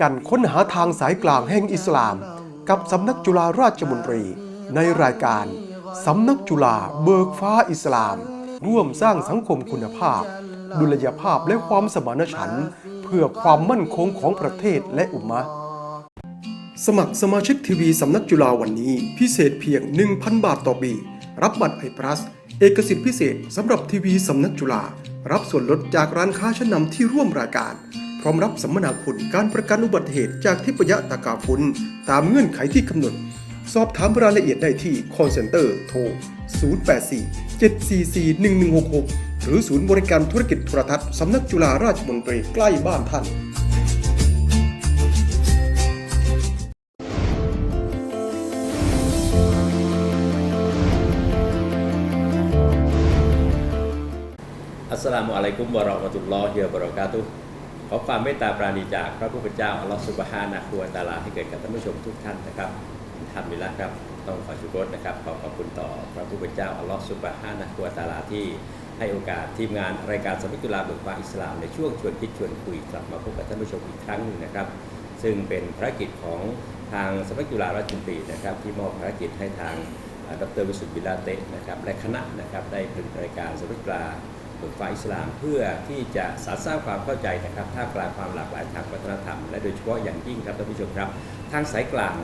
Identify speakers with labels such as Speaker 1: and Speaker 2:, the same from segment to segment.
Speaker 1: กันค้นหาทางสายกลางแห่งอิสลาม กับสำนักจุฬาราชมนตรี ในรายการสำนักจุฬาเบิกฟ้าอิสลาม ร่วมสร้างสังคมคุณภาพ ดุลยภาพและความสมานฉันท์เพื่อความมั่นคงของประเทศและอุมมะสมัครสมาชิกทีวีสำนักจุฬาวันนี้ พิเศษเพียง 1,000 บาทต่อปี รับบัตรไอพลัสเอกสิทธิพิเศษสำหรับทีวีสำนักจุฬารับส่วนลดจากร้านค้าชั้นนำที่ร่วมรายการ ร้อมรับสัมมนาคุณการประกันอุบัติเหตุจากทิพยตากาฟุนตามเงื่อนไขที่กำหนด สอบถามรายละเอียดได้ที่ call center โทร 084 744 1166 หรือศูนย์บริการธุรกิจโทรทัศน์สำนักจุฬาราชมนตรีใกล้บ้านท่าน
Speaker 2: อัสสลามุอะลัยกุมวะเราะมะตุลลอฮิวะบะเราะกาตุฮ์ ขอความเมตตาปราณีจากพระผู้เป็นเจ้าอัลลอฮฺสุบฮานะฮูวตาลาให้เกิดกับท่านผู้ชมทุกท่านนะครับทำมิลละครับต้องขอชุกรนะครับขอขอบคุณต่อพระผู้เป็นเจ้าอัลลอฮฺสุบฮานะฮูวตาลาที่ให้โอกาสทีมงานรายการสมิตุลาบิกฟ้าอิสลามในช่วงชวนคิดชวนคุยกลับมาพบกับท่านผู้ชมอีกครั้งหนึ่งนะครับ ซึ่งเป็นภารกิจของทางสำนักจุฬาราชมนตรีนะครับที่มอบภารกิจให้ทางดรวิสุทธิ์วิลาเตะนะครับและคณะนะครับได้ผลิตรายการสำนักจุฬา เบิกฟ้าอิสลาม เพื่อที่จะสานสร้างความเข้าใจนะครับท่ามกลางความหลากหลายทางวัฒนธรรม และโดยเฉพาะอย่างยิ่งครับท่านผู้ชมครับ ทางสายกลาง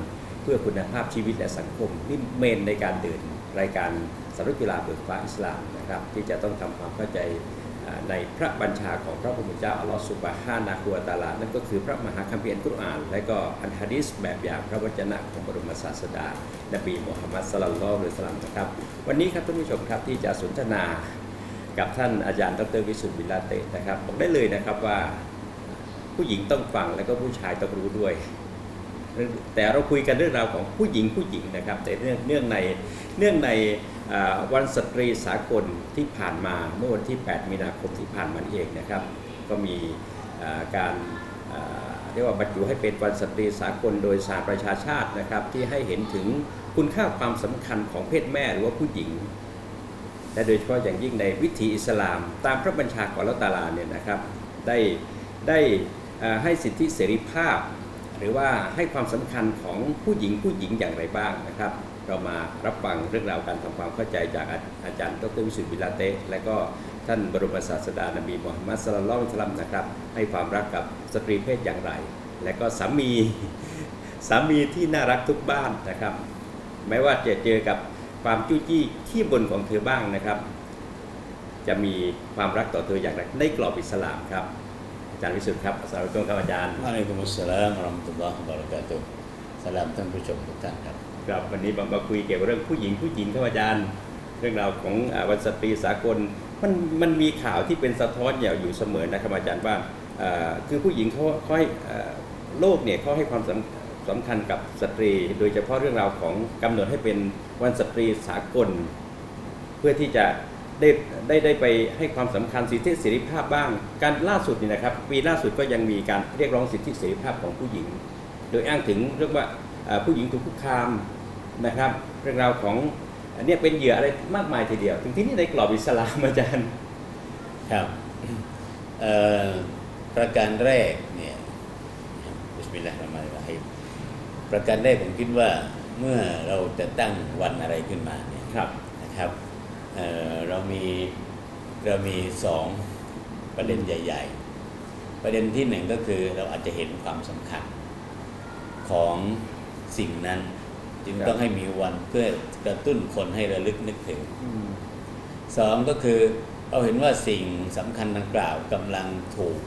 Speaker 2: เพื่อคุณภาพชีวิตและสังคมนี่เมนในการเดินรายการสำนักกีฬาเบิกฟ้าอิสลามนะครับที่จะต้องทำความเข้าใจในพระบัญชาของพระผู้เป็นเจ้าอัลลอฮฺสุบฮานะฮูวตาลา นั่นก็คือพระมหาคัมภีร์อัลกุรอาน และก็อันฮะดีษแบบอย่างพระวจนะของบรมศาสดา นบีมุฮัมมัดสลลัลลอฮุอะลัยฮิสลลัมนะครับ วันนี้ครับท่านผู้ชมครับที่จะสนทนา กับท่านอาจารย์ดรวิสุทธิ์วิลาเตะนะครับบอกได้เลยนะครับว่าผู้หญิงต้องฟังแล้วก็ผู้ชายต้องรู้ด้วย แต่เราคุยกันเรื่องราวของผู้หญิงผู้หญิงนะครับ แต่เนื่องเนื่องในเนื่องในวันสตรีสากลที่ผ่านมาเมื่อวันที่ 8 มีนาคมที่ผ่านมานเองนะครับ ก็มีการเรียกว่าบรรจุให้เป็นวันสตรีสากลโดยสหประชาชาตินะครับ ที่ให้เห็นถึงคุณค่าความสำคัญของเพศแม่หรือว่าผู้หญิง และโดยเฉพาะอย่างยิ่งในวิถีอิสลาม ตามพระบัญชาของลลอฮฺตาลาเนี่ยนะครับได้ได้ให้สิทธิเสรีภาพ หรือว่าให้ความสำคัญของผู้หญิงผู้หญิงอย่างไรบ้างนะครับ เรามารับฟังเรื่องราวการทำความเข้าใจจากอาอาจารย์ดรวิสุทธิ์วิลาเตและก็ท่านบรมศาสดานบีมุฮัมมัดสลลัลลอฮุอะลัยฮิวะสัลลัมนะครับ ให้ความรักกับสตรีเพศอย่างไร และก็สามีสามีที่น่ารักทุกบ้านนะครับ แม้ว่าจะเจอกับ ความจู้จี้ขี้บนของเธอบ้างนะครับ จะมีความรักต่อเธออย่างไรในกรอบอิสลามครับ อาจารย์วิสุทธิ์ครับอัสสลามุอะลัยกุมครับอาจารย์
Speaker 3: วะอะลัยกุมุสสลามวะเราะห์มะตุลลอฮ์วะบะเราะกาตุฮ์สลามท่านผู้ชมทุกท่านครับ
Speaker 2: ครับวันนี้มามาคุยเกี่ยวกับเรื่องผู้หญิงผู้หญิงครับอาจารย์ เรื่องราวของอ่าวันสตรีสากลมันมันมีข่าวที่เป็นสะท้อนอย่างอยู่เสมอนะครับอาจารย์ว่าอ่าคือผู้หญิงเขาเขาให้อ่าโลกเนี่ยเขาให้ความสำ สำคัญกับสตรี โดยเฉพาะเรื่องราวของกำหนดให้เป็นวันสตรีสากล เพื่อที่จะได้ได้ได้ไปให้ความสำคัญสิทธิเสรีภาพบ้าง การล่าสุดนี่นะครับปีล่าสุดก็ยังมีการเรียกร้องสิทธิเสรีภาพของผู้หญิง โดยอ้างถึงเรื่องว่าผู้หญิงถูกคุกคามนะครับ เรื่องราวของอันเนี้ยเป็นเหยื่ออะไรมากมายทีเดียว ถึงที่นี่ในกรอบอิสลามอาจารย์
Speaker 3: ครับประการแรกเนี่ยบิสมิลลาฮิรเราะห์มานิรเราะฮีม ประการแรกผมคิดว่าเมื่อเราจะตั้งวันอะไรขึ้นมาเนี่ย
Speaker 2: ครับ
Speaker 3: นะครับเอ่อเรามีเรามีสองประเด็นใหญ่ ๆ ประเด็นที่หนึ่งก็คือเราอาจจะเห็นความสำคัญของสิ่งนั้น จึง
Speaker 2: ครับ
Speaker 3: ต้องให้มีวันเพื่อกระตุ้นคนให้ระลึกนึกถึงสองก็คือเราเห็นว่าสิ่งสำคัญดังกล่าวกำลังถูก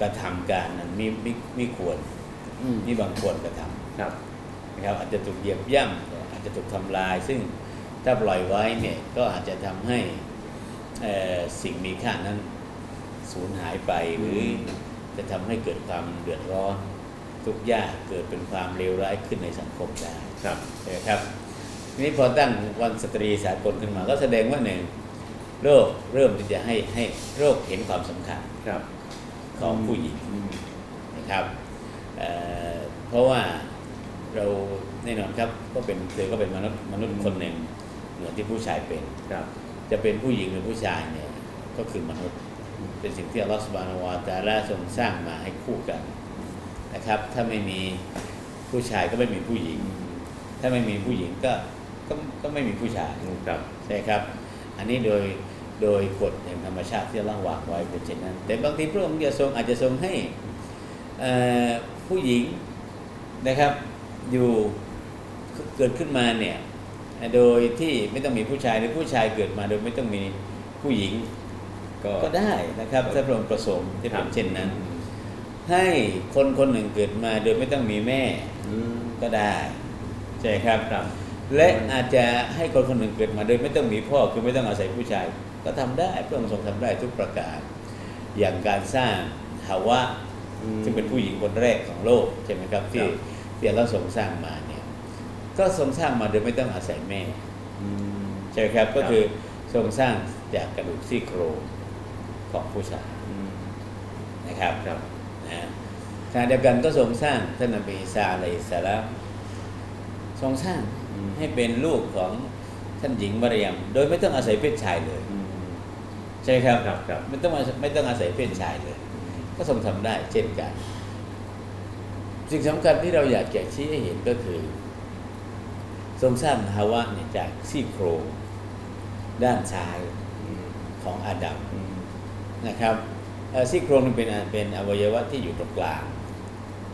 Speaker 3: กระทำการนั้นมีมีมีควร
Speaker 2: อืม
Speaker 3: มีบางควรกระทำ
Speaker 2: ครับ
Speaker 3: นะครับอาจจะถูกเหยียบย่ำอาจจะถูกทำลาย ซึ่งถ้าปล่อยไว้เนี่ยก็อาจจะทำให้เอ่อสิ่งมีค่านั้นสูญหายไปหรือจะทำให้เกิดความเดือดร้อนทุกข์ยากเกิดเป็นความเลวร้ายขึ้นในสังคมได้
Speaker 2: ครับ
Speaker 3: นะครับทีนี้พอตั้งวันสตรีสากลขึ้นมา ก็แสดงว่าหนึ่งโลกเริ่มที่จะให้ให้โลกเห็นความสำคัญ
Speaker 2: ครับ
Speaker 3: ของผู้หญิง
Speaker 2: อืม
Speaker 3: นะครับเอ่อเพราะว่า เราแน่นอนครับก็เป็นเธอก็เป็นมนุษย์มนุษย์คนหนึ่งเหมือนที่ผู้ชายเป็น
Speaker 2: ครับ
Speaker 3: จะเป็นผู้หญิงหรือผู้ชายเนี่ยก็คือมนุษย์เป็นสิ่งที่อัลลอฮฺสุบานวาตาลาทรงสร้างมาให้คู่กันนะครับ ถ้าไม่มีผู้ชายก็ไม่มีผู้หญิง ถ้าไม่มีผู้หญิงก็ก็ก็ไม่มีผู้ชาย
Speaker 2: ครับ
Speaker 3: ใช่ครับ อันนี้โดยโดยกฎแห่งธรรมชาติที่ร่างวางไว้เป็นเช่นนั้น แต่บางทีพระองค์จะทรงอาจจะทรงให้เอ่อผู้หญิงนะครับ อยู่เกิดขึ้นมาเนี่ยโดยที่ไม่ต้องมีผู้ชายหรือผู้ชายเกิดมาโดยไม่ต้องมีผู้หญิง
Speaker 2: ก็
Speaker 3: ก็ได้นะครับถ้าพระองค์ประสงค์ที่
Speaker 2: ครั
Speaker 3: เป็
Speaker 2: บ
Speaker 3: นเช่นนั้น ให้คนคนหนึ่งเกิดมาโดยไม่ต้องมีแม่
Speaker 2: อืม
Speaker 3: ก็ได้ใช่ครับ
Speaker 2: ครับ
Speaker 3: และอาจจะให้คนคนหนึ่งเกิดมาโดยไม่ต้องมีพ่อคือไม่ต้องอาศัยผู้ชาย ก็ทำได้พระองค์ทรงทำได้ทุกประการ อย่างการสร้างฮาวะ
Speaker 2: อืม
Speaker 3: ซึ่งเป็นผู้หญิงคนแรกของโลกใช่ไหมครับที่
Speaker 2: ครับ
Speaker 3: เดียเราทรงสร้างมาเนี่ย ก็ทรงสร้างมาโดยไม่ต้องอาศัยแม่
Speaker 2: อืม
Speaker 3: ใช่ไหมครับก็
Speaker 2: ครับ
Speaker 3: คือทรงสร้างจากกระดูกซี่โครงของผู้ชาย
Speaker 2: อืม
Speaker 3: นะครับ
Speaker 2: ครับ
Speaker 3: นะขณะเดียวกันก็ทรงสร้างท่านนบีอีสาอะลัยฮิสสลามทรงสร้าง
Speaker 2: อืม
Speaker 3: ให้เป็นลูกของท่านหญิงมารยมโดยไม่ต้องอาศัยเพศชายเลย
Speaker 2: อืม
Speaker 3: ใช่ครับ
Speaker 2: ครับครับ
Speaker 3: ไม่ต้องอาศัยไม่ต้องอาศัยเพศชายเลย ก็ทรงทำได้เช่นกัน สิ่งสำคัญที่เราอยากจะชี้ให้เห็นก็คือ ทรงสร้างฮาวะเนี่ยจากซี่โครงด้านซ้าย
Speaker 2: อืม
Speaker 3: ของอาดัม
Speaker 2: อืม
Speaker 3: นะครับเอ่อซี่โครงนี่เป็นอะเป็นอวัยวะที่อยู่ตรงกลาง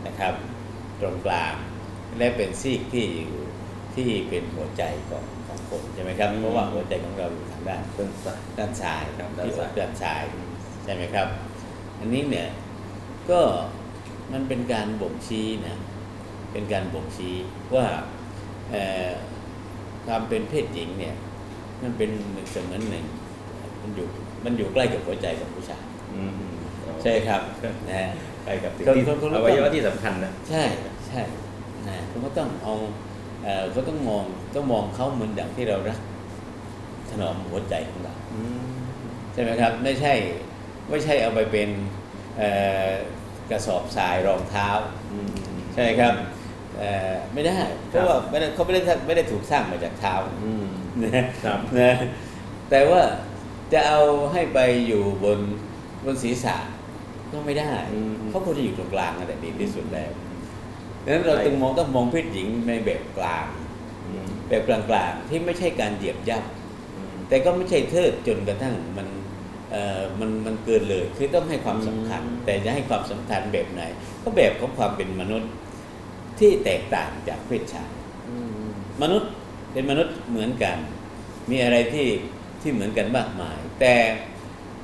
Speaker 3: นะครับ ตรงกลาง และเป็นซีกที่อยู่ที่เป็นหัวใจของของคนใช่ไหมครับเพราะว่าหัวใจของเราอยู่ทางด้าน
Speaker 2: ต้นสาย
Speaker 3: ด้านซ้าย
Speaker 2: ครับด้าน
Speaker 3: ที่
Speaker 2: ซ้าย
Speaker 3: ด้านซ้ายใช่ไหมครับ อันนี้เนี่ยก็ มันเป็นการบ่งชี้นะเป็นการบ่งชี้ว่าเอ่อความเป็นเพศหญิงเนี่ยมันเป็นหนึ่งเสมือนหนึ่งมันอยู่มันอยู่ใกล้กับหัวใจของผู้ชาย
Speaker 2: อืม
Speaker 3: ใช่ครับนะฮะ
Speaker 2: ไปกับสิ่ง
Speaker 3: คน
Speaker 2: ที่
Speaker 3: คนคน
Speaker 2: อวัยวะที่สำคัญนะ
Speaker 3: ใช่ใช่นะผมก็ต้องเอาเอ่อก็ต้องมองต้องมองเขาเหมือนอย่างที่เรารักถนอมหัวใจของเรา
Speaker 2: อืม
Speaker 3: ใช่ไหมครับ ไม่ใช่ไม่ใช่เอาไปเป็นเอ่อ กระสอบทรายรองเท้า
Speaker 2: อืม
Speaker 3: ใช่ไหมครับเอ่อไม่ได้เพราะว่าไม่ได้เขาไม่ได้ไม่ได้ถูกสร้างมาจากเท้า
Speaker 2: อืม
Speaker 3: นะครับนะแต่ว่าจะเอาให้ไปอยู่บนบนศีรษะก็ไม่ได้
Speaker 2: อืม
Speaker 3: เขาควรจะอยู่ตรงกลางนั่นแหละดีที่สุดแล้วดังนั้นเราต้องมองต้องมองเพศหญิงในแบบกลาง
Speaker 2: อืม
Speaker 3: แบบกลางๆที่ไม่ใช่การเหยียบย่ำ
Speaker 2: อืม
Speaker 3: แต่ก็ไม่ใช่เทิดจนกระทั่งมันเอ่อ มันมันเกินเลยคือต้องให้ความสำคัญ
Speaker 2: อืม
Speaker 3: แต่จะให้ความสำคัญแบบไหน ก็แบบของความเป็นมนุษย์ที่แตกต่างจากเพศชาย
Speaker 2: อืม
Speaker 3: มนุษย์เป็นมนุษย์เหมือนกัน มีอะไรที่ที่เหมือนกันมากมาย แต่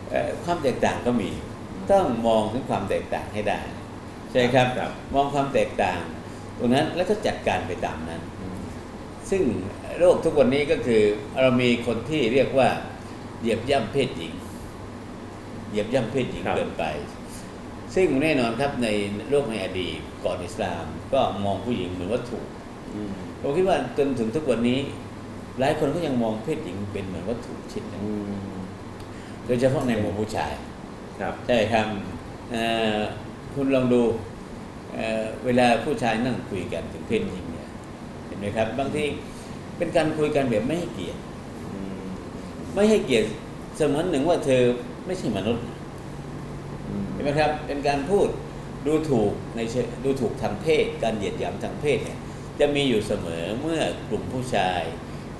Speaker 3: เอ่อความแตกต่างก็มี ต้องมองถึงความแตกต่างให้ได้ ใช่ครับ
Speaker 2: ครับ
Speaker 3: มองความแตกต่าง ตรงนั้นแล้วก็จัดการไปตามนั้น
Speaker 2: อืม
Speaker 3: ซึ่งโลกทุกวันนี้ก็คือเรามีคนที่เรียกว่าเหยียบย่ำเพศหญิง เหยียบย่ำเพศหญิง
Speaker 2: ครับ
Speaker 3: เกินไป ซึ่งแน่นอนครับในโลกในอดีตก่อนอิสลาม ก็มองผู้หญิงเหมือนวัตถุ
Speaker 2: อืม
Speaker 3: ผมคิดว่าจนถึงทุกวันนี้ หลายคนก็ยังมองเพศหญิงเป็นเหมือนวัตถุชิ้นหนึ่ง
Speaker 2: อืม
Speaker 3: โดยเฉพาะในหมู่ผู้ชาย
Speaker 2: ครับ
Speaker 3: ใช่ครับเอ่อคุณลองดูเอ่อเวลาผู้ชายนั่งคุยกันถึงเพศหญิงเนี่ยเห็นไหมครับ บางทีเป็นการคุยกันแบบไม่ให้เกียรติ
Speaker 2: อืม
Speaker 3: ไม่ให้เกียรติเสมือนหนึ่งว่าเธอ ไม่ใช่มนุษย์
Speaker 2: อืม
Speaker 3: เห็นไหมครับ เป็นการพูดดูถูกในเชิงดูถูกทางเพศ การเหยียดหยามทางเพศเนี่ยจะมีอยู่เสมอเมื่อกลุ่มผู้ชาย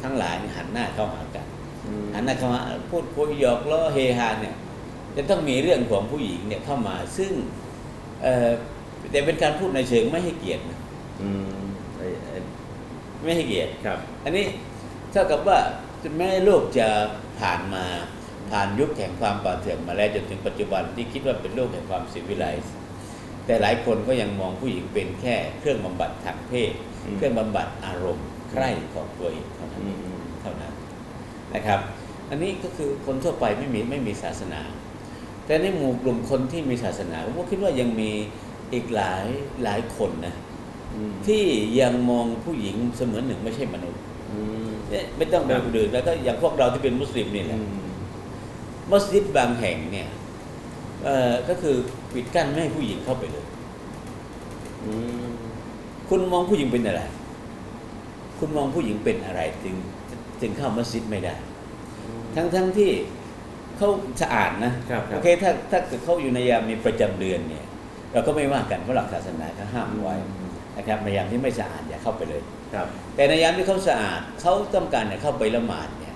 Speaker 3: ทั้งหลายเนี่ยหันหน้าเข้าหากัน
Speaker 2: อืม
Speaker 3: หันหน้าเข้ามาพูดคุยหยอกล้อเฮฮาเนี่ยจะต้องมีเรื่องของผู้หญิงเนี่ยเข้ามาซึ่งเอ่อแต่เป็นการพูดในเชิงไม่ให้เกียรตินะ
Speaker 2: อืมไอ้ไอ้
Speaker 3: ไม่ให้เกียรติ
Speaker 2: ครับ
Speaker 3: อันนี้เท่ากับว่าถึงแม้โลกจะผ่านมา ผ่านยุคแห่งความป่าเถื่อนมาแล้วจนถึงปัจจุบันที่คิดว่าเป็นโลกแห่งความสิวิไลซ์แต่หลายคนก็ยังมองผู้หญิงเป็นแค่เครื่องบำบัดทางเพศ
Speaker 2: อืม
Speaker 3: เครื่องบำบัดอารมณ์ใคร่ของตัวเองเท่านั้น
Speaker 2: อืมอืม
Speaker 3: เท่านั้นนะครับ อันนี้ก็คือคนทั่วไปไม่มีไม่มีศาสนา แต่ในหมู่กลุ่มคนที่มีศาสนาผมก็คิดว่ายังมีอีกหลายหลายคนนะ
Speaker 2: อืม
Speaker 3: ที่ยังมองผู้หญิงเสมือนหนึ่งไม่ใช่มนุษย์
Speaker 2: อืม
Speaker 3: เนี่ยไม่ต้องไป
Speaker 2: ครับ
Speaker 3: คนอื่นแล้วก็อย่างพวกเราที่เป็นมุสลิมนี่แห
Speaker 2: อื
Speaker 3: ละ
Speaker 2: ม
Speaker 3: มัสยิดบางแห่งเนี่ยเอ่อก็คือปิดกั้นไม่ให้ผู้หญิงเข้าไปเลย
Speaker 2: อืม
Speaker 3: คุณมองผู้หญิงเป็นอะไร คุณมองผู้หญิงเป็นอะไรถึงถึงเข้ามัสยิดไม่ได้ ทั้งทั้งที่เขาสะอาดนะครับ
Speaker 2: ครับ
Speaker 3: โอเคถ้าถ้าเกิดเขาอยู่ในยามมีประจำเดือนเนี่ย เราก็ไม่ว่ากันเพราะหลักศาสนาเขาห้ามไว้นะครับในยามที่ไม่สะอาดอย่าเข้าไปเลย
Speaker 2: ครับ
Speaker 3: แต่ในยามที่เขาสะอาดเขาต้องการเนี่ยเข้าไปละหมาดเนี่ย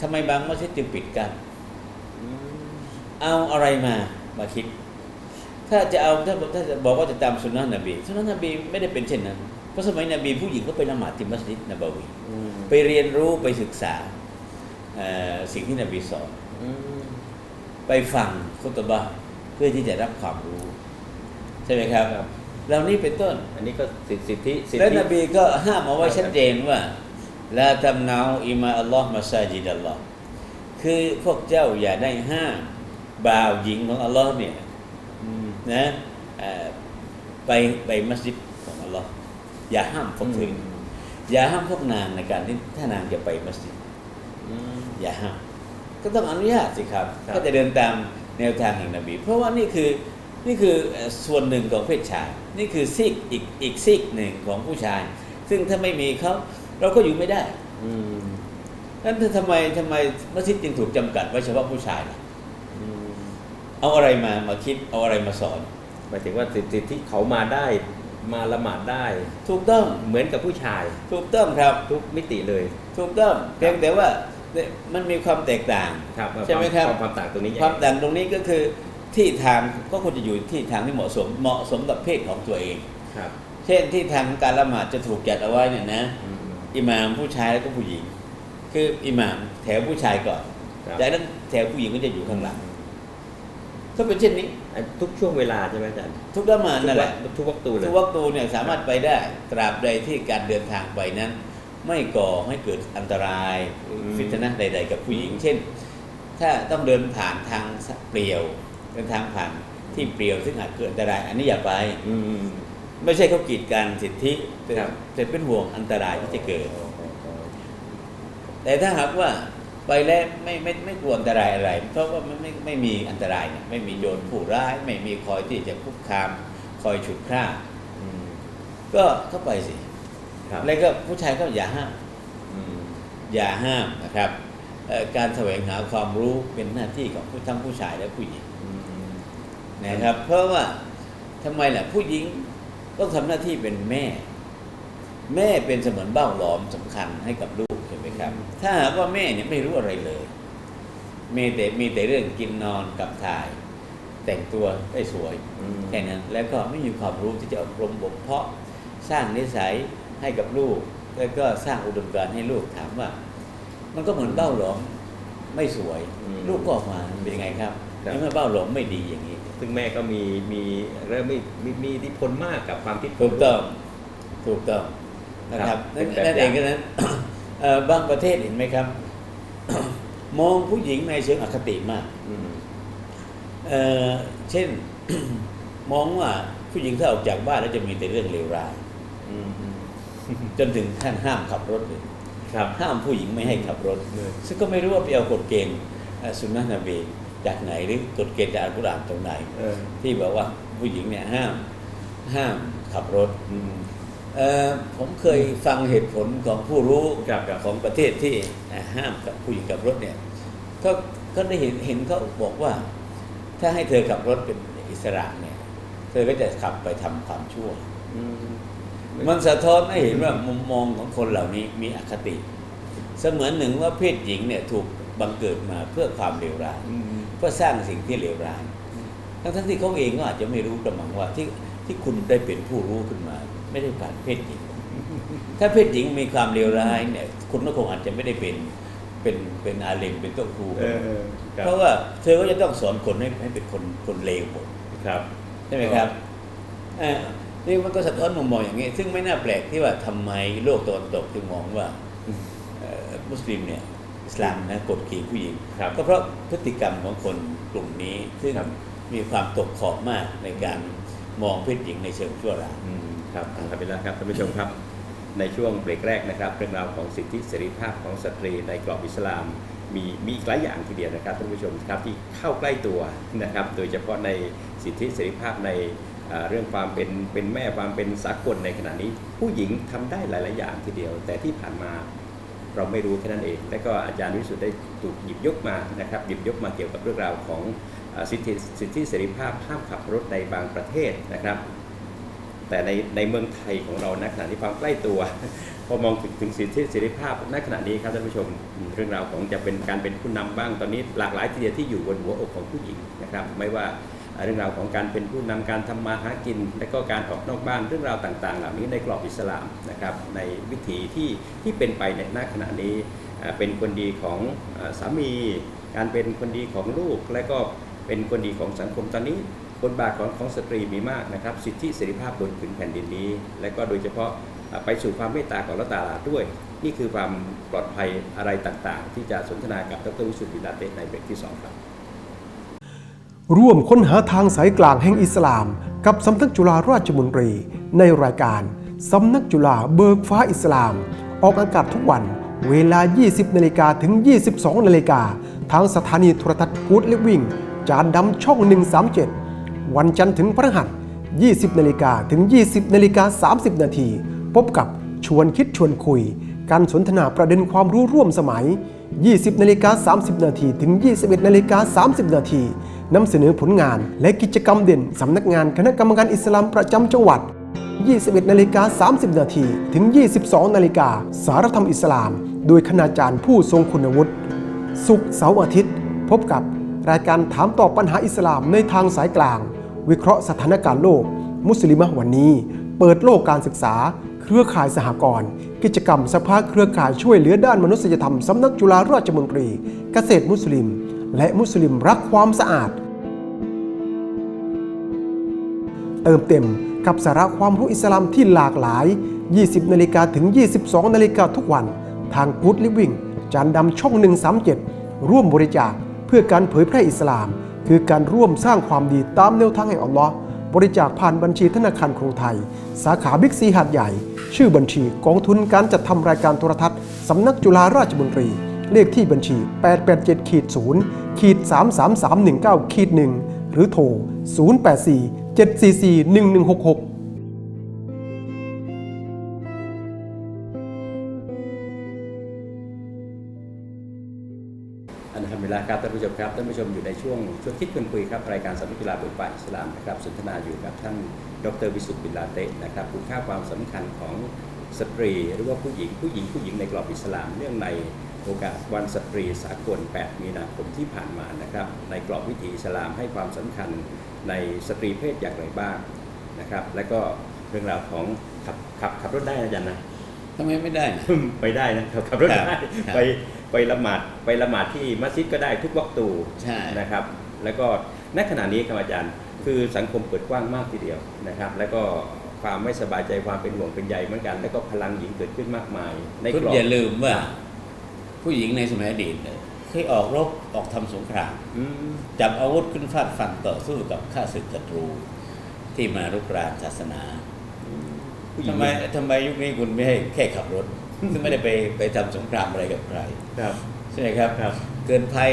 Speaker 3: ทำไมบางมัสยิดจึงปิดกัน เอาอะไรมามาคิด ถ้าจะเอาถ้าถ้าจะบอกว่าจะตามสุนนะนบีสุนนะนบีไม่ได้เป็นเช่นนั้นเพราะสมัยนบีผู้หญิงก็ไปละหมาดที่มัสยิดนบวีไปเรียนรู้ไปศึกษาเอ่อสิ่งที่นบีสอนไปฟังคุตบะห์เพื่อที่จะรับความรู้ ใช่ไหมครับ
Speaker 2: ครับ
Speaker 3: เหล่านี้เป็นต้น
Speaker 2: อันนี้ก็สิทธิสิทธิสิท
Speaker 3: แล้ว
Speaker 2: ธิ
Speaker 3: นบีก็ห้ามเอาไว้ชัดเจนว่าลาทำนาวอิมาอัลลอฮ์มาซาจิดอัลลอฮ์ คือพวกเจ้าอย่าได้ห้ามบ่าวหญิงของอัลลอฮ์เนี่ยนะเอ่อไปไปมัสยิดของอัลลอฮ์อย่าห้ามพวกเธออย่าห้ามพวกนางในการที่ถ้านางจะไปมัสยิดอย่าห้ามก็ต้องอนุญาตสิครับ
Speaker 2: ครับ
Speaker 3: ก็จะเดินตามแนวทางแห่งนบี เพราะว่านี่คือนี่คือเอ่อส่วนหนึ่งของเพศชาย นี่คือซีกอีกอีกซีกหนึ่งของผู้ชาย ซึ่งถ้าไม่มีเขาเราก็อยู่ไม่ได้
Speaker 2: อืม
Speaker 3: นั้นทำไมทำไมมัสยิดจึงถูกจำกัดไว้เฉพาะผู้ชายล่ะ
Speaker 2: อืม
Speaker 3: เอาอะไรมามาคิดเอาอะไรมาสอน
Speaker 2: หมายถึงว่าสิทธิที่เขามาได้มาละหมาดได้
Speaker 3: ถูกต้อง
Speaker 2: เหมือนกับผู้ชาย
Speaker 3: ถูกต้องครับ
Speaker 2: ทุกมิติเลย
Speaker 3: ถูกต้องเพียงแต่ว่ามันมีความแตกต่าง
Speaker 2: ครับ
Speaker 3: ใช่ไหมครับ
Speaker 2: ความความต่างตรงนี้
Speaker 3: ความต่างตรงนี้ก็คือที่ทางก็ควรจะอยู่ที่ทางที่เหมาะสมเหมาะสมกับเพศของตัวเอง
Speaker 2: ครับ
Speaker 3: เช่นที่ทางการละหมาดจะถูกจัดเอาไว้เนี่ยนะ
Speaker 2: อืม
Speaker 3: อิหม่ามผู้ชายแล้วก็ผู้หญิง คืออิหม่ามแถวผู้ชายก่อน
Speaker 2: ครับ
Speaker 3: จากนั้นแถวผู้หญิงก็จะอยู่ข้างหลัง ก็เป็นเช่นนี้
Speaker 2: อันทุกช่วงเวลาใช่ไหมอาจารย์
Speaker 3: ทุกละหมาดนั่นแหละ
Speaker 2: ทุกวักตูเลย
Speaker 3: ทุกวัคตูเนี่ยสามารถไปได้ตราบใดที่การเดินทางไปนั้น ไม่ก่อให้เกิดอันตรายฟิตนะห์ใด ๆ กับผู้หญิง เช่น ถ้าต้องเดินผ่านทางเปลี่ยว เดินทางผ่านที่เปลี่ยวซึ่งอาจเกิดอันตราย อันนี้อย่าไป
Speaker 2: อืม
Speaker 3: ไม่ใช่เขากีดกันสิทธิแต่
Speaker 2: ครับ
Speaker 3: แต่เป็นห่วงอันตรายที่จะเกิด แต่ถ้าหากว่าไปแล้วไม่ไม่ไม่กลัวอันตรายอะไร เพราะว่ามันไม่ไม่มีอันตรายเนี่ยไม่มีโจรผู้ร้าย ไม่มีคอยที่จะคุกคาม คอยฉุดฆ่า
Speaker 2: อืม
Speaker 3: ก็เข้าไปสิ
Speaker 2: ครับ
Speaker 3: แล้วก็ผู้ชายก็อย่าห้าม
Speaker 2: อืม
Speaker 3: อย่าห้ามนะครับเอ่อการแสวงหาความรู้เป็นหน้าที่ของผู้ทั้งผู้ชายและผู้หญิง
Speaker 2: อืม
Speaker 3: นะครับ เพราะว่าทำไมล่ะผู้หญิงต้องทำหน้าที่เป็นแม่ แม่เป็นเสมือนเบ้าหลอมสำคัญให้กับลูกใช่ไหม ครับ ถ้าหากว่าแม่เนี่ยไม่รู้อะไรเลยมีแต่มีแต่เรื่องกินนอนกับถ่าย แต่งตัวได้สวย
Speaker 2: อืม
Speaker 3: แค่นั้น แล้วก็ไม่มีความรู้ที่จะอบรมบ่มเพาะสร้างนิสัยให้กับลูก แล้วก็สร้างอุดมการณ์ให้ลูกถามว่า มันก็เหมือนเบ้าหลอมไม่สวย
Speaker 2: อืม
Speaker 3: ลูกก็ออกมาเป็นยังไงครับ
Speaker 2: ครับ
Speaker 3: ในเมื่อเบ้าหลอมไม่ดีอย่างนี้
Speaker 2: ซึ่งแม่ก็มีมีเริ่มมีมีมีอิทธิพลมากกับความคิด
Speaker 3: ถูกต้องถูกต้องนะค
Speaker 2: ครั
Speaker 3: รับบนั่น
Speaker 2: เป็นแบบ
Speaker 3: นั่นเอง
Speaker 2: อย่าง
Speaker 3: ก็นั้นเอ่อ บางประเทศเห็นไหมครับ มองผู้หญิงในเชิงอคติมาก
Speaker 2: อืม
Speaker 3: เอ่อเช่น มองว่าผู้หญิงถ้าออกจากบ้านแล้วจะมีแต่เรื่องเลวร้าย
Speaker 2: อืมอืม
Speaker 3: จนถึงขั้นห้ามขับรถเลย
Speaker 2: ครับ
Speaker 3: ห้ามผู้หญิงไม่ให้ขับรถ
Speaker 2: เออ
Speaker 3: ซึ่งก็ไม่รู้ว่าไปเอากฎเกณฑ์เอ่อสุนนะนบีจากไหนหรือกฎเกณฑ์จากอัลกุรอานตรงไหน
Speaker 2: เออ
Speaker 3: ที่บอกว่าผู้หญิงเนี่ยห้ามห้ามขับรถ
Speaker 2: อืม
Speaker 3: เอ่อ ผมเคยฟังเหตุผลของผู้รู้
Speaker 2: ครับครับ
Speaker 3: ของประเทศที่เอ่อห้ามกับผู้หญิงขับรถเนี่ยก็ก็ได้เห็นเห็นเขาบอกว่า ถ้าให้เธอขับรถเป็นอิสระเนี่ย เธอก็จะขับไปทำความชั่ว
Speaker 2: อืม
Speaker 3: มันสะท้อนให้เห็นว่ามุมมองของคนเหล่านี้มีอคติ เสมือนหนึ่งว่าเพศหญิงเนี่ยถูกบังเกิดมาเพื่อความเลวร้าย
Speaker 2: อืม
Speaker 3: เพื่อสร้างสิ่งที่เลวร้ายทั้งทั้งๆที่เขาเองก็อาจจะไม่รู้กระมังว่าที่ที่คุณได้เป็นผู้รู้ขึ้นมา ไม่ได้ผ่านเพศหญิงถ้าเพศหญิงมีความเลวร้ายเนี่ยคุณก็คงอาจจะไม่ได้เป็นเป็นเป็นอาเลมเป็นโต้นครู
Speaker 2: เออเออครับ
Speaker 3: เพราะว่าเธอก็จะต้องสอนคนให้ให้เป็นคนคนเลวหมด
Speaker 2: ครับ
Speaker 3: ใช่ไหมครับเอ่อนี่มันก็สะท้อนมุมมองอย่างนี้ ซึ่งไม่น่าแปลกที่ว่าทำไมโลกตะวันตกถึงมองว่าเอ่อมุสลิมเนี่ยอิสลามนะกดขี่ผู้หญิง
Speaker 2: ครับ
Speaker 3: ก็เพราะพฤติกรรมของคนกลุ่มนี้ ซึ่ง
Speaker 2: ครับ
Speaker 3: มีความตกขอบมากในการมองเพศหญิงในเชิงชั่วร้าย
Speaker 2: อืม ครับอัลฮัมดุลิลละครับท่านผู้ชมครับ ในช่วงเบรกแรกนะครับเรื่องราวของสิทธิเสรีภาพของสตรีในกรอบอิสลาม มีมีหลายอย่างทีเดียวนะครับท่านผู้ชมครับที่เข้าใกล้ตัวนะครับ โดยเฉพาะในสิทธิเสรีภาพในเรื่องความเป็นเป็นแม่ความเป็นสากลในขณะนี้ ผู้หญิงทำได้หลาย ๆ อย่างทีเดียว แต่ที่ผ่านมาเราไม่รู้แค่นั้นเอง และก็อาจารย์วิสุทธ์ได้ถูกหยิบยกมานะครับหยิบยกมาเกี่ยวกับเรื่องราวของสิทธิสิทธิเสรีภาพห้ามขับรถในบางประเทศนะครับ แต่ในในเมืองไทยของเราณขณะที่ความใกล้ตัว พอมองถึงถึงสิทธิเสรีภาพณขณะนี้ครับท่านผู้ชมเรื่องราวของจะเป็นการเป็นผู้นำบ้างตอนนี้หลากหลายทีเดียวที่อยู่บนหัวอกของผู้หญิงนะครับ ไม่ว่าเรื่องราวของการเป็นผู้นำการทำมาหากิน และก็การออกนอกบ้านเรื่องราวต่างๆ เหล่านี้ในกรอบอิสลามนะครับในวิถีที่ที่เป็นไปในณขณะนี้เป็นคนดีของสามี การเป็นคนดีของลูกและก็เป็นคนดีของสังคมตอนนี้ บทบาทของของสตรีมีมากนะครับ สิทธิเสรีภาพบนผืนแผ่นดินนี้ และก็โดยเฉพาะไปสู่ความเมตตาของรัตตาลาด้วย นี่คือความปลอดภัยอะไรต่างๆ ที่จะสนทนากับดรวิสุทธิ์บิลาเตในเบรกที่สองครับ
Speaker 1: ร่วมค้นหาทางสายกลางแห่งอิสลาม กับสำนักจุฬาราชมนตรี ในรายการสำนักจุฬาเบิกฟ้าอิสลาม ออกอากาศทุกวันเวลา 20 นาฬิกาถึง 22 นาฬิกาทางสถานีโทรทัศน์กูดลิฟวิ่ง จานดำช่อง 137 วันจันทร์ถึงพฤหัส 20 นาฬิกาถึง 20 นาฬิกา 30 นาที พบกับชวนคิดชวนคุย การสนทนาประเด็นความรู้ร่วมสมัย 20 นาฬิกา 30 นาทีถึง 21 นาฬิกา 30 นาทีนำเสนอผลงานและกิจกรรมเด่นสำนักงานคณะกรรมการอิสลามประจำจังหวัด 21 นาฬิกา 30 นาทีถึง 22 นาฬิกาสารธรรมอิสลาม โดยคณาจารย์ผู้ทรงคุณวุฒิศุกเสาร์อาทิตย์ พบกับรายการถามตอบปัญหาอิสลามในทางสายกลาง วิเคราะห์สถานการณ์โลก มุสลิมะวันนี้ เปิดโลกการศึกษา เครือข่ายสหกรณ์กิจกรรมสภาเครือข่ายช่วยเหลือด้านมนุษยธรรมสำนักจุฬาราชมนตรี เกษตรมุสลิม และมุสลิมรักความสะอาด เติมเต็มกับสาระความรู้อิสลามที่หลากหลาย 20 นาฬิกาถึง 22 นาฬิกาทุกวัน ทาง Good Living จานดำช่อง 137 ร่วมบริจาคเพื่อการเผยแพร่อิสลาม คือการร่วมสร้างความดีตามแนวทางแห่งอัลลอฮ์บริจาคผ่านบัญชีธนาคารกรุงไทย สาขาบิ๊กซีหาดใหญ่ ชื่อบัญชีกองทุนการจัดทำรายการโทรทัศน์สำนักจุฬาราชบุรี เลขที่บัญชี 887ขีด0ขีด33319ขีด1หรือโทร 084 744 1166
Speaker 2: ครับท่านผู้ชมครับท่านผู้ชมอยู่ในช่วงชวนคิดคุยครับรายการสัมมิกีฬาเปิดป่าอิสลามนะครับสนทนาอยู่กับท่านดรวิสุทธิ์บิลลาเตะนะครับคุณค่าความสำคัญของสตรี หรือว่าผู้หญิงผู้หญิงผู้หญิงในกรอบอิสลามเนื่องในโอกาสวันสตรีสากล 8 มีนาคมที่ผ่านมานะครับในกรอบวิถีอิสลามให้ความสำคัญในสตรีเพศอย่างไรบ้างนะครับและก็เรื่องราวของขับขับขับรถได้นะอาจันนะ
Speaker 3: ทำไมไม่ได้นะ
Speaker 2: ไปได้นะครับขับรถได้
Speaker 3: ครับ
Speaker 2: ไป ไปละหมาดไปละหมาดที่มัสยิดก็ได้ทุกวักตู
Speaker 3: ใช่
Speaker 2: นะครับ แล้วก็ณขณะนี้ครับอาจารย์ คือสังคมเปิดกว้างมากทีเดียวนะครับ แล้วก็ความไม่สบายใจความเป็นห่วงเป็นใยเหมือนกัน แล้วก็พลังหญิงเกิดขึ้นมากมาย ใน
Speaker 3: คุณ
Speaker 2: กรอบ
Speaker 3: อย่าลืมว่า ผู้หญิงในสมัยอดีตเนี่ยเคยออกรบออกทำสงคราม
Speaker 2: อืม
Speaker 3: จับอาวุธขึ้นฟาดฟันต่อสู้กับข้าศึกศัตรูที่มารุกรานศาสนา
Speaker 2: ผู้หญิง
Speaker 3: ทำไมทำไมยุคนี้คุณไม่ให้แค่ขับรถ ซึ่งไม่ได้ไปไปทำสงครามอะไรกับใคร
Speaker 2: ครับ
Speaker 3: ใช่ไหมครับ
Speaker 2: ครับ
Speaker 3: เกิดภัย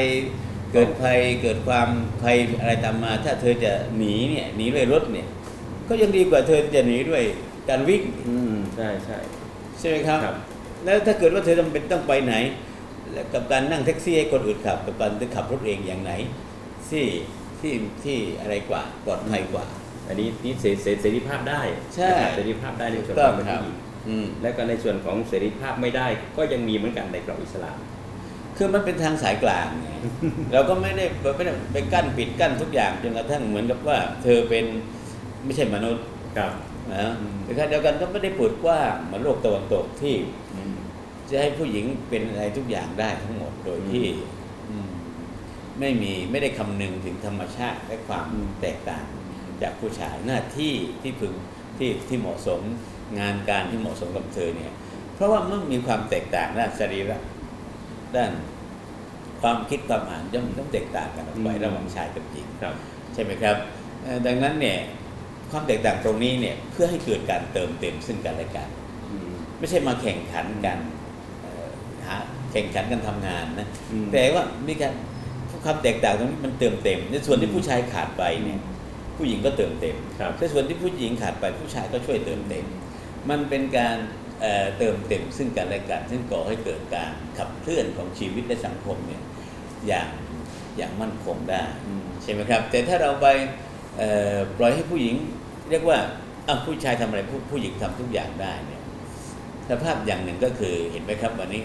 Speaker 3: เกิดภัยเกิดความภัยอะไรตามมา ถ้าเธอจะหนีเนี่ยหนีด้วยรถเนี่ย ก็ยังดีกว่าเธอจะหนีด้วยการวิ่ง
Speaker 2: อืมใช่ใช่
Speaker 3: ใช่ไหมครับ
Speaker 2: ครับ
Speaker 3: แล้วถ้าเกิดว่าเธอจำเป็นต้องไปไหน แล้วกับการนั่งแท็กซี่ให้คนอื่นขับกับการจะขับรถเองอย่างไหนที่ที่ที่อะไรกว่าปลอดภัยกว่า
Speaker 2: อันนี้นี่เสเสเสรีภาพได้
Speaker 3: ใช่
Speaker 2: นะครับเสรีภาพได้ในส่วน
Speaker 3: ต้
Speaker 2: ข
Speaker 3: อ
Speaker 2: องงเป็น
Speaker 3: ครับ
Speaker 2: ผู้หญิง
Speaker 3: อืม
Speaker 2: และก็ในส่วนของเสรีภาพไม่ได้ก็ยังมีเหมือนกันในกรอบอิสลาม
Speaker 3: คือมันเป็นทางสายกลางไงเราก็ไม่ได้ไม่ได้ไปกั้นปิดกั้นทุกอย่างจนกระทั่งเหมือนกับว่า เธอเป็นไม่ใช่มนุษย์
Speaker 2: ครับ
Speaker 3: นะ
Speaker 2: อืม
Speaker 3: แต่ขณะเดียวกันก็ไม่ได้เปิดกว้างเหมือนโลกตะวันตกที่จะให้ผู้หญิงเป็นอะไรทุกอย่างได้ทั้งหมดโดยที่อืมไม่มีไม่ได้คำนึงถึงธรรมชาติและความแตกต่าง จากผู้ชายหน้าที่ที่พึงที่ที่เหมาะสม งานการที่เหมาะสมกับเธอเนี่ย เพราะว่ามันมีความแตกต่างด้านสรีระด้านความคิดความอ่านย่อมต้องแตกต่างกันออกไประหว่างชายกับหญิง
Speaker 2: ครับ
Speaker 3: ใช่ไหมครับเอ่อดังนั้นเนี่ยความแตกต่างตรงนี้เนี่ยเพื่อให้เกิดการเติมเต็มซึ่งกันและกัน
Speaker 2: อืม
Speaker 3: ไม่ใช่มาแข่งขันกันเอ่อหาแข่งขันกันทำงานนะ
Speaker 2: อืม
Speaker 3: แต่ว่ามีการความแตกต่างตรงนี้มันเติมเต็ม ในส่วนที่ผู้ชายขาดไปเนี่ยผู้หญิงก็เติมเต็ม
Speaker 2: ครับ
Speaker 3: ในส่วนที่ผู้หญิงขาดไปผู้ชายก็ช่วยเติมเต็ม มันเป็นการเอ่อเติมเต็มซึ่งกันและกันซึ่งก่อให้เกิดการขับเคลื่อนของชีวิตและสังคมเนี่ยอย่างอย่างมั่นคงได้
Speaker 2: อืม
Speaker 3: ใช่ไหมครับ แต่ถ้าเราไปเอ่อปล่อยให้ผู้หญิง เรียกว่าอะผู้ชายทำอะไรผู้ผู้หญิงทำทุกอย่างได้เนี่ยสภาพอย่างหนึ่งก็คือเห็นไหมครับวันนี้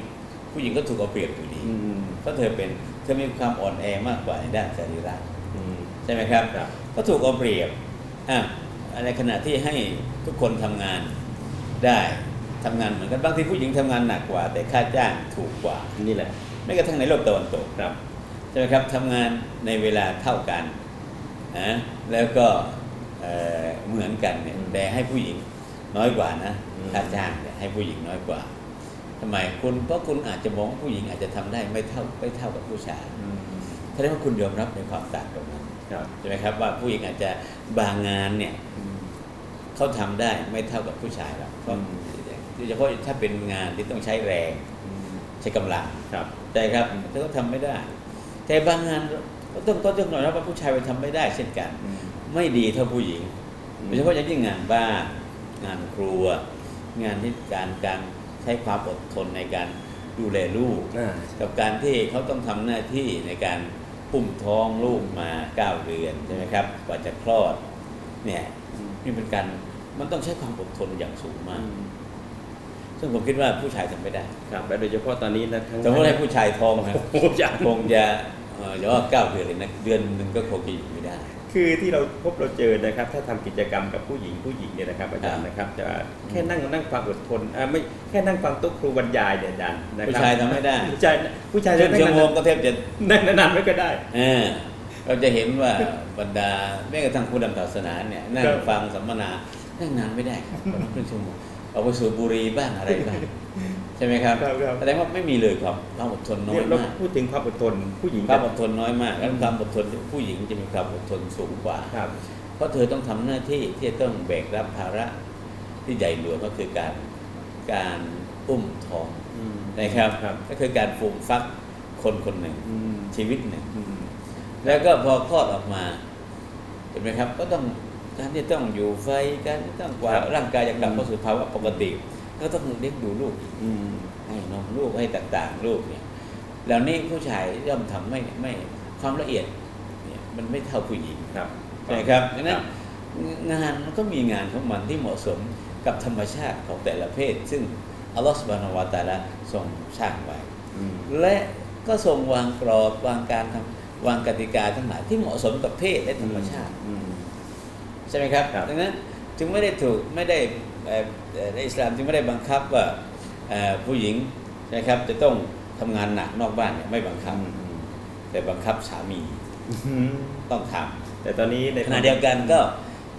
Speaker 3: ผู้หญิงก็ถูกเอาเปรียบอยู่ดี
Speaker 2: อืม
Speaker 3: เพราะเธอเป็นเธอมีความอ่อนแอมากกว่าในด้านสรีระ
Speaker 2: อืม
Speaker 3: ใช่ไหมครับ
Speaker 2: ครับ
Speaker 3: ก็ถูกเอาเปรียบอะในขณะที่ให้ทุกคนทำงาน ได้ทำงานเหมือนกันบางทีผู้หญิงทำงานหนักกว่า แต่ค่าจ้างถูกกว่า
Speaker 2: นี่แหละ
Speaker 3: ไม่กระทั่งในโลกตะวันตก
Speaker 2: ครับ
Speaker 3: ใช่ไหมครับทำงานในเวลาเท่ากันนะแล้วก็เอ่อเหมือนกันเนี่ย
Speaker 2: อืม
Speaker 3: แต่ให้ผู้หญิงน้อยกว่านะ
Speaker 2: อืม
Speaker 3: ค่าจ้างเนี่ยให้ผู้หญิงน้อยกว่าทำไมคุณเพราะคุณอาจจะมองว่าผู้หญิงอาจจะทำได้ไม่เท่าไม่เท่ากับผู้ชาย
Speaker 2: อืม
Speaker 3: แสดงว่าคุณยอมรับในความต่างตรงนั้น
Speaker 2: ครับ
Speaker 3: ใช่ไหมครับว่าผู้หญิงอาจจะบางงานเนี่ย
Speaker 2: อืม
Speaker 3: เขาทำได้ไม่เท่ากับผู้ชายหรอกเพราะ
Speaker 2: อืม
Speaker 3: โดยเฉพาะถ้าเป็นงานที่ต้องใช้แรง
Speaker 2: อืม
Speaker 3: ใช้กำลัง
Speaker 2: ครับ
Speaker 3: ใช่ครับเธอก็ทำไม่ได้ แต่บางงานก็ต้องก็ต้องยอมรับว่าผู้ชายไปทำไม่ได้เช่นกัน
Speaker 2: อืม
Speaker 3: ไม่ดีเท่าผู้หญิง
Speaker 2: อืม
Speaker 3: โดยเฉพาะอย่างยิ่งงานบ้านงานครัว งานที่การการใช้ความอดทนในการดูแลลูก
Speaker 2: อ่า
Speaker 3: กับการที่เขาต้องทำหน้าที่ในการอุ้มท้องลูกมาเก้าเดือนใช่ไหมครับกว่าจะคลอดเนี่ย
Speaker 2: อืม
Speaker 3: นี่เป็นการ มันต้องใช้ความอดทนอย่างสูงมาก
Speaker 2: อืม
Speaker 3: ซึ่งผมคิดว่าผู้ชายทำไม่ได้
Speaker 2: ครับและโดยเฉพาะตอนนี้นะทั้ง
Speaker 3: สมมติให้ผู้ชายท้องนะ
Speaker 2: โอ้โหอาจารย์
Speaker 3: คงจะเอ่ออย่าว่าเก้าเดือนเลยนะเดือนหนึ่งก็คงจะอยู่ไม่ได้
Speaker 2: คือที่เราพบเราเจอนะครับ ถ้าทำกิจกรรมกับผู้หญิงผู้หญิงเนี่ยนะครับอาจารย์นะครับจะแค่นั่งนั่งฟังอดทนอ่าไม่แค่นั่งฟังโต๊ะครูบรรยายเนี่ยอาจารย์นะครับ
Speaker 3: ผู้ชายทำไม่ได้
Speaker 2: ผู้ชายผู้ชาย
Speaker 3: เดื
Speaker 2: จะ
Speaker 3: อน
Speaker 2: นั่ง
Speaker 3: ชั่วโมงก็แทบจะ
Speaker 2: นั่งนานๆไม่ก็ได้
Speaker 3: เออเราจะเห็นว่าบรรดาแม้กระทั่งผู้นำศาสนาเนี่ยนั่ง
Speaker 2: ครับ
Speaker 3: ฟังสัมมนา นั่งนานไม่ได้ครับประมาณครึ่งชั่วโมงเอาไปสูบบุหรี่บ้างอะไรบ้างใช่ไหมครับ
Speaker 2: ครับครับ
Speaker 3: แสดงว่าไม่มีเลยความความอดทนน้อ
Speaker 2: เนี่ย
Speaker 3: ย
Speaker 2: เรา
Speaker 3: มาก
Speaker 2: พูดถึงความอดทนผู้หญิง
Speaker 3: ความอดทนน้อยมากแล้วความอดทนผู้หญิงจะมีความอดทนสูงกว่า
Speaker 2: ครับ
Speaker 3: เพราะเธอต้องทำหน้าที่ที่จะต้องแบกรับภาระที่ใหญ่หลวงก็คือการการอุ้มท้อง
Speaker 2: อืม
Speaker 3: นะครับ
Speaker 2: ครับ
Speaker 3: ก็คือการฟูมฟักคนคนหนึ่ง
Speaker 2: อืม
Speaker 3: ชีวิตหนึ่ง
Speaker 2: อืม
Speaker 3: แล้วก็พอคลอดออกมาเห็นไหมครับ ก็ต้อง การที่ต้องอยู่ไฟการที่ต้องกว่าร่างกายจะกลับเข้าสู่ภาวะปกติ ก็ต้องเลี้ยงดูลูก
Speaker 2: อืม
Speaker 3: ให้นมลูกให้ต่างๆ ลูกเนี่ยแล้วนี่ผู้ชายย่อมทำไม่ไม่ความละเอียดเนี่ยมันไม่เท่าผู้หญิง
Speaker 2: ครับ
Speaker 3: ใช่ไหมครับดังนั้นงานมันก็มีงานของมันที่เหมาะสมกับธรรมชาติของแต่ละเพศ ซึ่งอัลลอฮฺสุบฮานาวะตะอาลาทรงสร้างไว้
Speaker 2: อืม
Speaker 3: และก็ทรงวางกรอบวางการทำวางกติกาทั้งหลายที่เหมาะสมกับเพศและธรรมชาติ
Speaker 2: อืม
Speaker 3: ใช่ไหมครับ
Speaker 2: ครับ
Speaker 3: ดังนั้นจึงไม่ได้ถูกไม่ได้เอ่อเอ่อในอิสลามจึงไม่ได้บังคับว่าเอ่อผู้หญิงนะครับจะต้องทำงานหนักนอกบ้านเนี่ยไม่บังคับ
Speaker 2: อืม
Speaker 3: แต่บังคับสามี
Speaker 2: อืม
Speaker 3: ต้องทำ
Speaker 2: แต่ตอนนี้ใน
Speaker 3: ขณะเดียวกันก็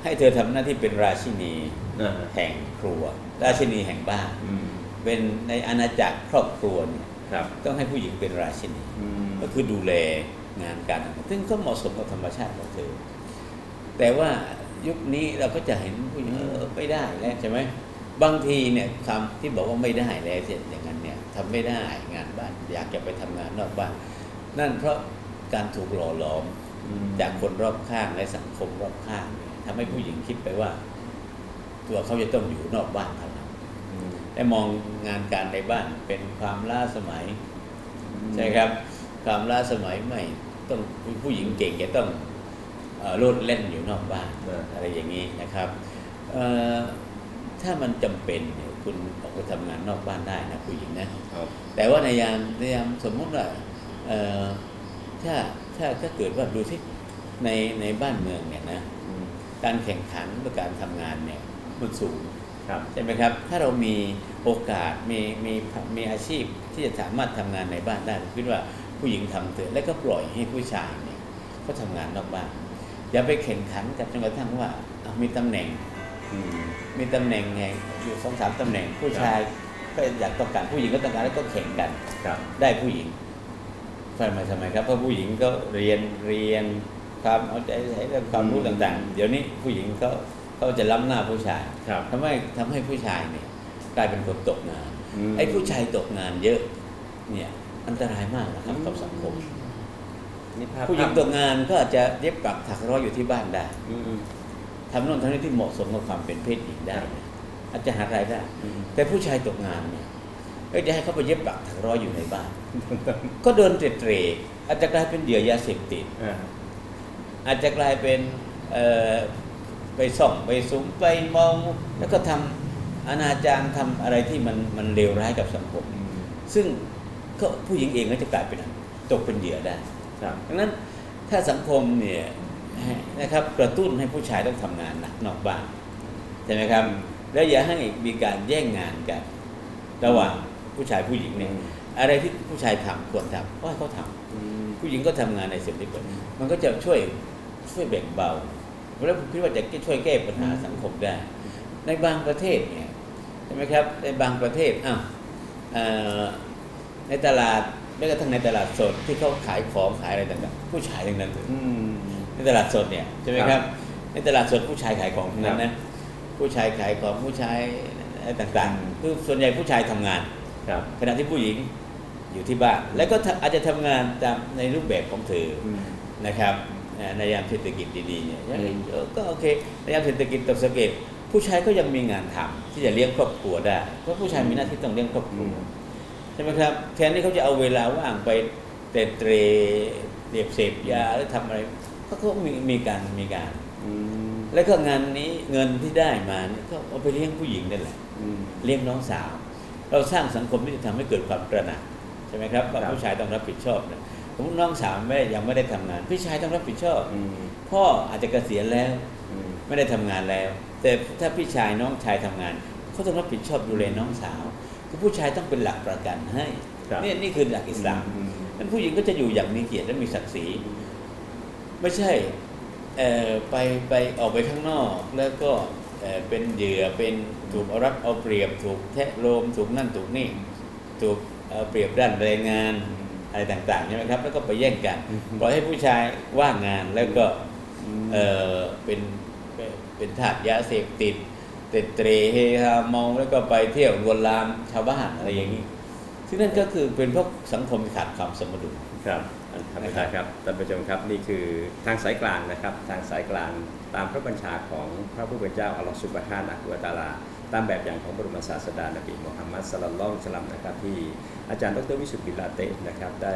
Speaker 3: ให้เธอทำหน้าที่เป็นราชินี
Speaker 2: อ่า
Speaker 3: แห่งครัว ราชินีแห่งบ้าน
Speaker 2: อืม
Speaker 3: เป็นในอาณาจักรครอบครัวเนี่ย
Speaker 2: ครับ
Speaker 3: ต้องให้ผู้หญิงเป็นราชินี
Speaker 2: อืม
Speaker 3: ก็คือดูแลงานการต่างๆซึ่งก็เหมาะสมกับธรรมชาติของเธอแต่ว่า ยุคนี้เราก็จะเห็นผู้หญิงเออไม่ได้แล้วใช่ไหมบางทีเนี่ยคำที่บอกว่าไม่ได้แล้วเช่นอย่างนั้นเนี่ยทำไม่ได้งานบ้าน อยากจะไปทำงานนอกบ้าน นั่นเพราะการถูกหล่อหลอมจากคนรอบข้างและสังคมรอบข้างเนี่ยทำให้ผู้หญิงคิดไปว่า ตัวเขาจะต้องอยู่นอกบ้านเท่านั้น
Speaker 2: อืม
Speaker 3: และมองงานการในบ้านเป็นความล้าสมัยใช่ครับ ความล้าสมัยใหม่ต้องผู้หญิงเก่งจะต้อง โลดเล่นอยู่นอกบ้าน
Speaker 2: เออ
Speaker 3: อะไรอย่างนี้นะครับเอ่อถ้ามันจำเป็นเนี่ยคุณออกไปทำงานนอกบ้านได้นะผู้หญิงนะ
Speaker 2: ครับ
Speaker 3: แต่ว่าในยามในยามสมมุติว่าเอ่อถ้าถ้าถ้าเกิดว่าดูที่ในในบ้านเมืองเนี่ยนะ
Speaker 2: อืม
Speaker 3: การแข่งขันหรือการทำงานเนี่ยมันสูง
Speaker 2: ครับ
Speaker 3: ใช่ไหมครับ ถ้าเรามีโอกาสมีมีมีอาชีพที่จะสามารถทำงานในบ้านได้ผมคิดว่าผู้หญิงทำเถอะแล้วก็ปล่อยให้ผู้ชายเนี่ยเขาทำงานนอกบ้าน อย่าไปแข่งขันกันจนกระทั่งว่าเอามีตำแหน่ง
Speaker 2: อืม
Speaker 3: มีตำแหน่งไงอยู่สองสามตำแหน่งผู้ชายก็อยากต้องการผู้หญิงก็ต้องการแล้วก็แข่งกัน
Speaker 2: ครับ
Speaker 3: ได้ผู้หญิงทำไมทำไมครับเพราะผู้หญิงก็เรียนเรียนความเอาใจใส่เรื่องความรู้ต่างๆ เดี๋ยวนี้ผู้หญิงเขาเขาจะล้ำหน้าผู้ชาย
Speaker 2: ครับ
Speaker 3: ทำให้ทำให้ผู้ชายเนี่ยกลายเป็นคนตกงาน
Speaker 2: ม
Speaker 3: ไอ้ผู้ชายตกงานเยอะเนี่ยอันตรายมากนะครับกับสังคม
Speaker 2: นี่ภาพ
Speaker 3: ผู้หญิงตกงานก็อาจจะเย็บปักถักร้อยอยู่ที่บ้านได้
Speaker 2: อืมอืม
Speaker 3: ทำโน่นทำนี่ที่เหมาะสมกับความเป็นเพศหญิงได้นะอาจจะหารายได้ แต่ผู้ชายตกงานเนี่ยก็จะให้เขาไปเย็บปักถักร้อยอยู่ในบ้าน ก็โดนเตะเตะอาจจะกลายเป็นเหยื่อยาเสพติด
Speaker 2: อ่า
Speaker 3: อาจจะกลายเป็นเอ่อไปส่องไปสุมไปเมอง แล้วก็ทำอนาจารทำอะไรที่มันมันเลวร้ายกับสังคม ซึ่งก็ผู้หญิงเองก็จะกลายเป็นตกเป็นเหยื่อได้
Speaker 2: ครับ
Speaker 3: ดังนั้นถ้าสังคมเนี่ยให้นะครับกระตุ้นให้ผู้ชายต้องทำงานหนักนอกบ้านใช่ไหมครับ แล้วอย่าให้มีการแย่งงานกัน ระหว่างผู้ชายผู้หญิงเนี่ยอะไรที่ผู้ชายทำควรทำก็ให้เขาทำผู้หญิงก็ทำงานในสิ่งที่เปิดมันก็จะช่วยช่วยแบ่งเบาแล้วผมคิดว่าจะช่วยแก้ปัญหาสังคมได้ ในบางประเทศเนี่ยใช่ไหมครับในบางประเทศอ้าวเอ่อในตลาด แม้กระทั่งในตลาดสดที่เขาขายของขายอะไรต่างๆผู้ชายทั้งนั้นเลย
Speaker 2: อืม
Speaker 3: ในตลาดสดเนี่ยใช่ไหมครับ ในตลาดสดผู้ชายขายของทั้งนั้นนะผู้ชายขายของผู้ชายอะไรต่างๆคือส่วนใหญ่ผู้ชายทำงาน
Speaker 2: ครับ
Speaker 3: ขณะที่ผู้หญิงอยู่ที่บ้าน แล้วก็ทำอาจจะทำงานตามในรูปแบบของเธอ
Speaker 2: อืม
Speaker 3: นะครับเอ่อในยามเศรษฐกิจดีๆเนี่ย
Speaker 2: อืม
Speaker 3: เออก็โอเคในยามเศรษฐกิจตกสะเก็ดผู้ชายก็ยังมีงานทำที่จะเลี้ยงครอบครัวได้เพราะผู้ชายมีหน้าที่ต้องเลี้ยงครอบครัวใช่ไหมครับแทนที่เขาจะเอาเวลาว่างไปเตะเตรเรียบเสพยาหรือทำอะไรก็เขามีมีการมีการ
Speaker 2: อืม
Speaker 3: แล้วก็งานนี้เงินที่ได้มาเนี่ยก็เอาไปเลี้ยงผู้หญิงนั่นแหละ
Speaker 2: อืม
Speaker 3: เลี้ยงน้องสาว เราสร้างสังคมที่จะทำให้เกิดความตระหนักใช่ไหมครับว่า
Speaker 2: ครับ
Speaker 3: ผู้ชายต้องรับผิดชอบนะสมมติน้องสาวไม่ได้ยังไม่ได้ทำงาน พี่ชายต้องรับผิดชอบ
Speaker 2: อืม
Speaker 3: พ่ออาจจะเกษียณแล้ว
Speaker 2: อืม
Speaker 3: ไม่ได้ทำงานแล้ว แต่ถ้าพี่ชายน้องชายทำงานเขาต้องรับผิดชอบดูแลน้องสาว คือผู้ชายต้องเป็นหลักประกันให้
Speaker 2: ครับ
Speaker 3: นี่นี่คือหลักอิสลาม
Speaker 2: อืม
Speaker 3: นั้นผู้หญิงก็จะอยู่อย่างมีเกียรติและมีศักดิ์ศรี ไม่ใช่เอ่อไปไปออกไปข้างนอกแล้วก็เอ่อเป็นเหยื่อเป็นถูกเอารัดเอาเปรียบถูกแทะโลมถูกนั่นถูกนี่ถูกเอาเปรียบด้านแรงงานอะไรต่างๆใช่ไหมครับแล้วก็ไปแย่งกัน
Speaker 2: อืม
Speaker 3: ปล่อยให้ผู้ชายว่างงานแล้วก็
Speaker 2: อืม
Speaker 3: เออเป็นเป็นเป็นทาสยาเสพติด เตะเตรเฮฮาเมาแล้วก็ไปเที่ยวลวนลามชาวบ้านอะไรอย่างนี้ ซึ่งนั่นก็คือเป็นเพราะสังคมขาดความสมดุล
Speaker 2: ครับท่านประธานครับท่านผู้ชมครับนี่คือทางสายกลางนะครับ ทางสายกลางตามพระบัญชาของพระผู้เป็นเจ้าอัลลอฮฺสุบฮานะฮูวะตะอาลา ตามแบบอย่างของบรมศาสดานบีมุฮัมมัดสลลัลลอฮุอะลัยฮิวะสัลลัมนะครับที่อาจารย์ดรวิสุทธิ์บิลลาเตะนะครับได้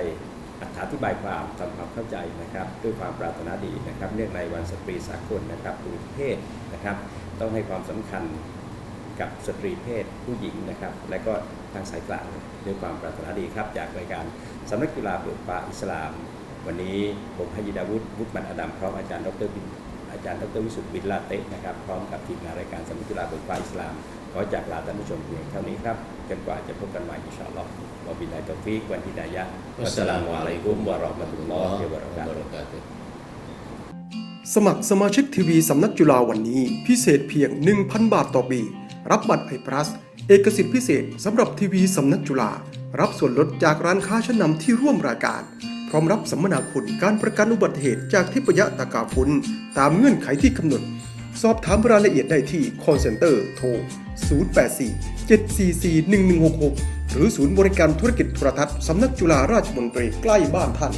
Speaker 2: อธิบายความทำความเข้าใจนะครับ ด้วยความปรารถนาดีนะครับ เนื่องในวันสตรีสากลนะครับหรือเพศนะครับ ต้องให้ความสำคัญกับสตรีเพศผู้หญิงนะครับ และก็ทางสายกลางด้วยความปรารถนาดีครับ จากรายการสำนักกีฬาเบิกฟ้าอิสลาม วันนี้ผมพยิดาวุฒิวุฒิมันอดัมพร้อมอาจารย์ดรบินอาจารย์ดรวิสุทธิ์บินลาเตะนะครับพร้อมกับทีมงานรายการสำนักกีฬาเบิกฟ้าอิสลาม ขอจากลาท่านผู้ชมเพียงเท่านี้ครับจนกว่าจะพบกันใหม่อินชาอัลลอฮ์วะบิลลาฮิตอฟิกวันฮิดายะฮ์วัสสลามุอะลัยกุมวะเราะห์มะตุลลอฮิวะบะเราะกาตุฮ์
Speaker 1: สมัครสมาชิกทีวีสำนักจุฬาวันนี้ พิเศษเพียง 1,000 บาทต่อปี รับบัตรไอพลัสเอกสิทธิพิเศษสำหรับทีวีสำนักจุฬารับส่วนลดจากร้านค้าชั้นนำที่ร่วมรายการ พร้อมรับสัมมนาคุณการประกันอุบัติเหตุจากทิพยตากาฟุนตามเงื่อนไขที่กำหนด สอบถามรายละเอียดได้ที่ call center โทร 084 744 1166 หรือศูนย์บริการธุรกิจโทรทัศน์สำนักจุฬาราชมนตรีใกล้บ้านท่าน